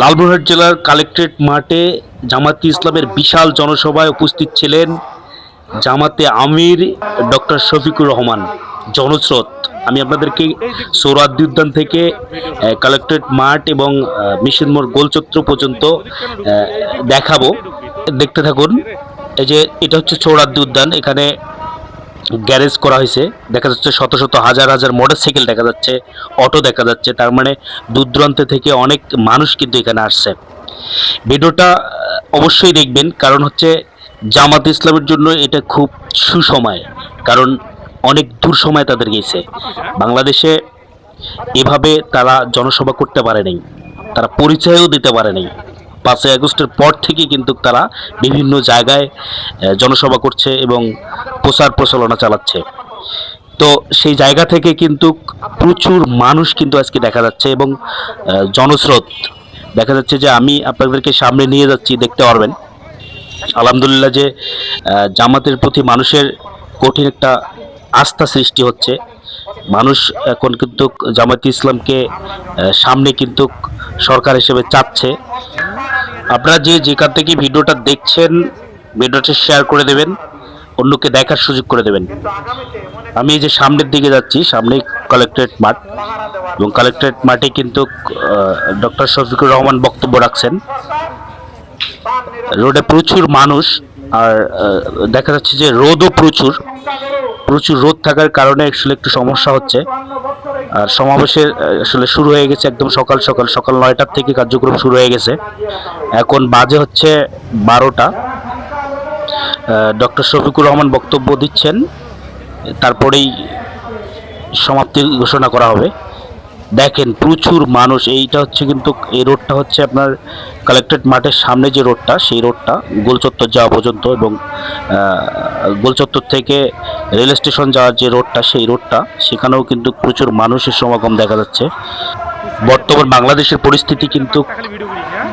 লালমোহন জেলার কালেক্টরেট মাঠে জামাতে ইসলামের বিশাল জনসভায় উপস্থিত ছিলেন জামাতে আমির ডক্টর শফিকুর রহমান। জনস্রোত, আমি আপনাদেরকে সৌরাদ্দি উদ্যান থেকে কালেক্টরেট মাঠ এবং মিশন মোড় গোলচত্র পর্যন্ত দেখাবো। দেখতে থাকুন, এই যে এটা হচ্ছে সৌরাদ্দি উদ্যান এখানে গ্যারেজ করা হয়েছে। দেখা যাচ্ছে শত শত হাজার হাজার মোটরসাইকেল দেখা যাচ্ছে, অটো দেখা যাচ্ছে, তার মানে দূর দূরান্ত থেকে অনেক মানুষ কিন্তু এখানে আসছে। ভিডিওটা অবশ্যই দেখবেন, কারণ হচ্ছে জামাত ইসলামের জন্য এটা খুব সুসময়, কারণ অনেক দূর সময় তাদের গেছে। বাংলাদেশে এভাবে তারা জনসভা করতে পারে তারা পরিচয়ও দিতে পারে পাঁচই আগস্টের পর থেকে কিন্তু তারা বিভিন্ন জায়গায় জনসভা করছে এবং প্রচার প্রচারণা চালাচ্ছে। তো সেই জায়গা থেকে কিন্তু প্রচুর মানুষ কিন্তু আজকে দেখা যাচ্ছে এবং জনস্রোত। দেখা যাচ্ছে যে আমি আপনাদেরকে সামনে নিয়ে যাচ্ছি, দেখতে পারবেন। আলহামদুলিল্লাহ যে জামাতের প্রতি মানুষের কঠিন একটা আস্থা সৃষ্টি হচ্ছে। মানুষ এখন কিন্তু জামাত ইসলামকে সামনে কিন্তু সরকার হিসেবে চাচ্ছে। আপনারা যে যেখান থেকে ভিডিওটা দেখছেন, ভিডিওটা শেয়ার করে দেবেন, অন্যকে দেখার সুযোগ করে দেবেন। আমি এই যে সামনের দিকে যাচ্ছি সামনে কালেক্টরেট মাঠ এবং কালেক্টরেট মাঠে কিন্তু ডক্টর শফিকুর রহমান বক্তব্য রাখছেন। রোডে প্রচুর মানুষ, আর দেখা যাচ্ছে যে রোদও প্রচুর। প্রচুর রোদ থাকার কারণে আসলে একটু সমস্যা হচ্ছে। আর সমাবেশের আসলে শুরু হয়ে গেছে একদম সকাল সকাল সকাল নয়টার থেকে কার্যক্রম শুরু হয়ে গেছে। এখন বাজে হচ্ছে বারোটা। ডক্টর শফিকুর রহমান বক্তব্য দিচ্ছেন, তারপরেই সমাপ্তি ঘোষণা করা হবে। দেখেন, প্রচুর মানুষ। এইটা হচ্ছে কিন্তু, এই রোডটা হচ্ছে আপনার কালেক্টরেট মাঠের সামনে যে রোডটা, সেই রোডটা গোলচত্বর যাওয়া পর্যন্ত এবং গোলচত্বর থেকে রেল স্টেশন যাওয়ার যে রোডটা, সেই রোডটা, সেখানেও কিন্তু প্রচুর মানুষের সমাগম দেখা যাচ্ছে। বর্তমান বাংলাদেশের পরিস্থিতি কিন্তু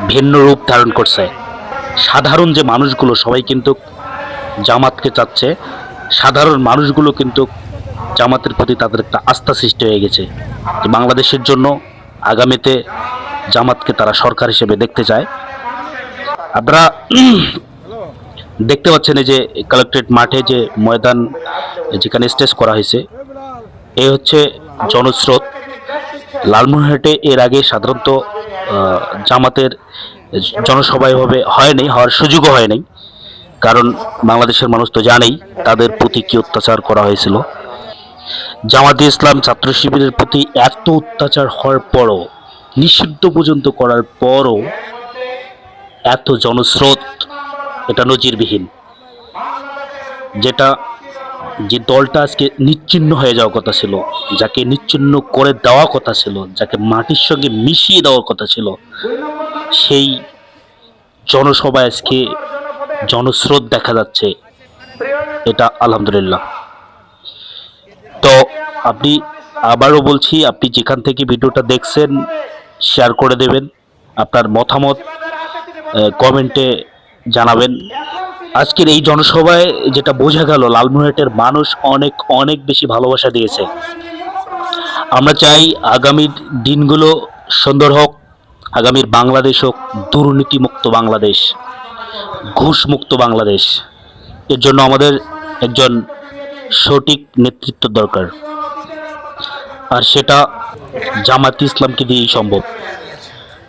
ভিন্ন রূপ ধারণ করছে। সাধারণ যে মানুষগুলো, সবাই কিন্তু জামাতকে চাচ্ছে। সাধারণ মানুষগুলো কিন্তু জামাতের প্রতি তাদের একটা আস্থা সৃষ্টি হয়ে গেছে যে বাংলাদেশের জন্য আগামীতে জামাতকে তারা সরকার হিসেবে দেখতে চায়। আপনারা দেখতে পাচ্ছেন যে কালেক্টরেট মাঠে যে ময়দান যেখানে স্টেজ করা হয়েছে এই হচ্ছে জনস্রোত। লালমোহনহাটে এর আগে সাধারণত জামাতের জনসভা এভাবে হয়নি হওয়ার সুযোগও হয়নি কারণ বাংলাদেশের মানুষ তো জানেই, তাদের প্রতি কী অত্যাচার করা হয়েছিল। জামাতে ইসলাম ছাত্র শিবিরের প্রতি এত অত্যাচার হওয়ার পরও, নিষিদ্ধ পর্যন্ত করার পরও এত জনস্রোত এটা নজিরবিহীন। যেটা, যে দলটা আজকে নিচ্ছিন্ন হয়ে যাওয়ার কথা ছিল, যাকে নিচ্ছিন্ন করে দেওয়া কথা ছিল, যাকে মাটির সঙ্গে মিশিয়ে দেওয়ার কথা ছিল, সেই জনসভায় আজকে জনস্রোত দেখা যাচ্ছে। এটা আলহামদুলিল্লাহ। তো আপনি আবারও বলছি, আপনি যেখান থেকে ভিডিওটা দেখছেন শেয়ার করে দেবেন। আপনার মতামত কমেন্টে জানাবেন। আজকের এই জনসভায় যেটা বোঝা গেল লালমোহনের মানুষ অনেক অনেক বেশি ভালোবাসা দিয়েছে। আমরা চাই আগামীর দিনগুলো সুন্দর হোক আগামীর বাংলাদেশ হোক, দুর্নীতিমুক্ত বাংলাদেশ, ঘুষমুক্ত বাংলাদেশ। এর জন্য আমাদের একজন সঠিক নেতৃত্ব দরকার। আর সেটা জামাত ইসলামকে দিয়েই সম্ভব।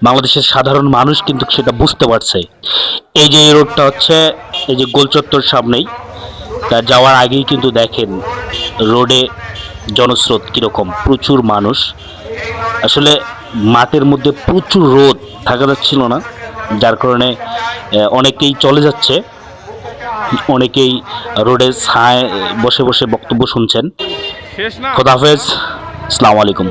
বাংলাদেশের সাধারণ মানুষ কিন্তু সেটা বুঝতে পারছে। এই যে রোডটা হচ্ছে, এই যে গোলচত্বর সামনেই, তা যাওয়ার আগেই কিন্তু দেখেন রোডে জনস্রোত কীরকম, প্রচুর মানুষ। আসলে মাঠের মধ্যে প্রচুর রোদ থাকা যাচ্ছিল না, যার কারণে অনেকেই চলে যাচ্ছে। অনেকেই রোডে ছায় বসে বসে বক্তব্য শুনছেন। খোদাফেজ খোদাহাফেজ আসসালামু আলাইকুম।